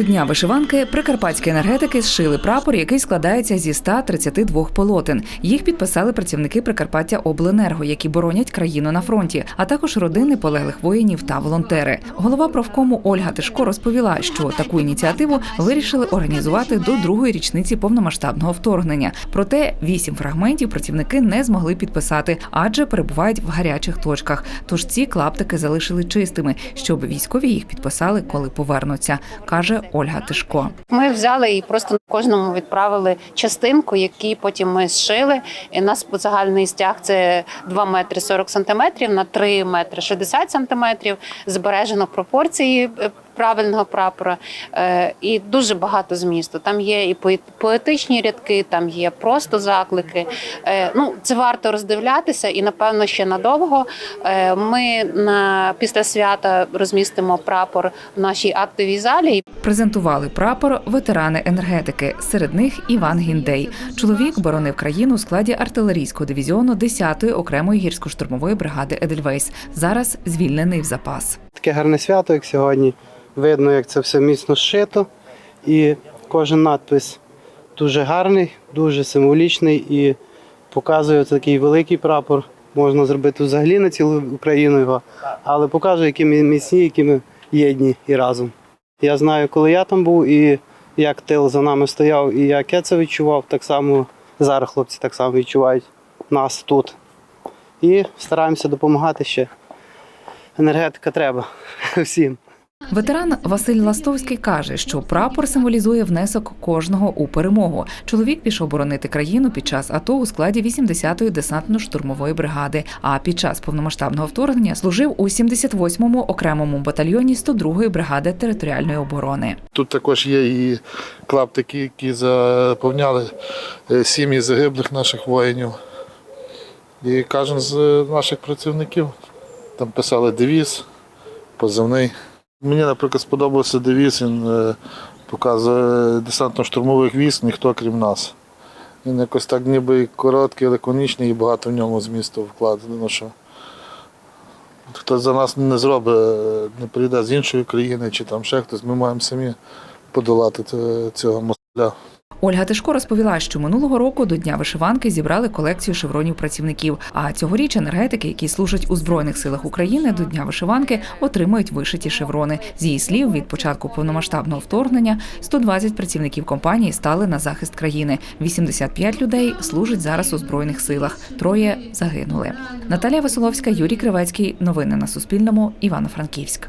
дня вишиванки прикарпатські енергетики зшили прапор, який складається зі 132 полотен. Їх підписали працівники Прикарпаття Обленерго, які боронять країну на фронті, а також родини полеглих воїнів та волонтери. Голова профкому Ольга Тишко розповіла, що таку ініціативу вирішили організувати до другої річниці повномасштабного вторгнення. Проте вісім фрагментів працівники не змогли підписати, адже перебувають в гарячих точках. Тож ці клаптики залишили чистими, щоб військові їх підписали, коли повернуться, каже Ольга Тишко. Ми взяли і просто кожному відправили частинку, які потім ми зшили. І у нас загальний стяг це 2 метри 40 сантиметрів на 3 метри 60 сантиметрів. Збережено пропорції е, правильного прапора. Е, І дуже багато змісту. Там є і поетичні рядки, там є просто заклики. Е, Ну, це варто роздивлятися, і напевно ще надовго. Е, Ми на після свята розмістимо прапор в нашій актовій залі. Презентували прапор ветерани енергетики. Серед них Іван Гіндей. Чоловік боронив країну у складі артилерійського дивізіону 10-ї окремої гірсько-штурмової бригади Едельвейс. Зараз звільнений в запас. Таке гарне свято, як сьогодні. Видно, як це все міцно зшито. І кожен надпис дуже гарний, дуже символічний і показує такий великий прапор. Можна зробити взагалі на цілу Україну його, але показує, які ми міцні, які ми єдні і разом. Я знаю, коли я там був, і як тил за нами стояв, і як я це відчував, так само зараз хлопці так само відчувають нас тут. І стараємося допомагати ще. Енергетика треба всім. Ветеран Василь Ластовський каже, що прапор символізує внесок кожного у перемогу. Чоловік пішов боронити країну під час АТО у складі 80-ї десантно-штурмової бригади. А під час повномасштабного вторгнення служив у 78-му окремому батальйоні 102-ї бригади територіальної оборони. Тут також є і клаптики, які заповняли е, сім'ї загиблих наших воїнів. І кожен з наших працівників там писали девіз, позивний. Мені, наприклад, сподобався девіз, він е, показує десантно-штурмових військ, ніхто крім нас. Він якось так ніби і короткий, лаконічний і багато в ньому змісту вкладено. Що хтось за нас не зробить, е, не прийде з іншої країни чи там ще хтось, ми маємо самі подолати цього москаля. Ольга Тишко розповіла, що минулого року до Дня вишиванки зібрали колекцію шевронів працівників. А цьогоріч енергетики, які служать у збройних силах України, до Дня вишиванки отримують вишиті шеврони. З її слів, від початку повномасштабного вторгнення 120 працівників компанії стали на захист країни. 85 людей служать зараз у збройних силах. Троє загинули. Наталія Веселовська, Юрій Кривецький. Новини на Суспільному. Івано-Франківськ.